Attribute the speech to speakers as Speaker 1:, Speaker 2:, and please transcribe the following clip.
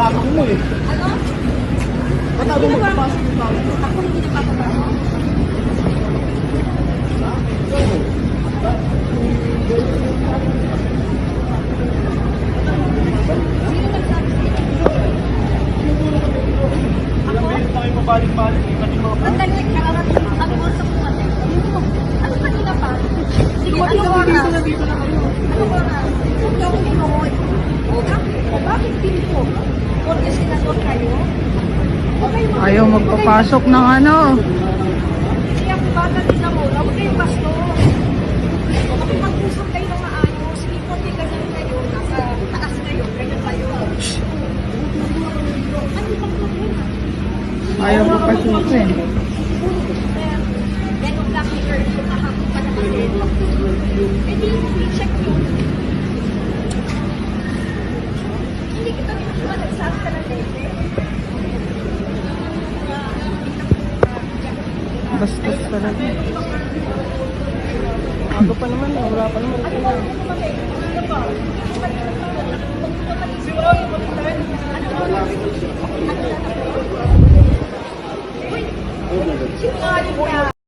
Speaker 1: Tapos mo eh.
Speaker 2: Ano?
Speaker 1: Ba't ako magpapasok yung tao?
Speaker 2: Ako hindi nagpapapasok. Sino nagsabi sa'yo?
Speaker 1: Ilang beses na kayo pabalik-balik eh. Pati mga
Speaker 2: Sandali, nakarating ang usap mo kasi. Ano kanina pa? Sige, ano
Speaker 1: ako
Speaker 2: oras?
Speaker 1: dito na dito na kayo.
Speaker 2: Ano oras? Huwag ako tinuod. O bakit? O bakit pinto? Kayo?
Speaker 3: Ayaw magpapasok ng ano.
Speaker 2: Hindi ako bata din ako. Huwag kayong basto. Makipag-usap kayo ng maayos. Hindi po hindi ganyan kayo. Nasa taas kayo. Ganyan kayo.
Speaker 3: Ayaw magpasukin.
Speaker 2: Ganun lang yung kahapon pa na kasi. Eh
Speaker 3: Bastos talaga.
Speaker 1: Ako pa naman, wala pa naman.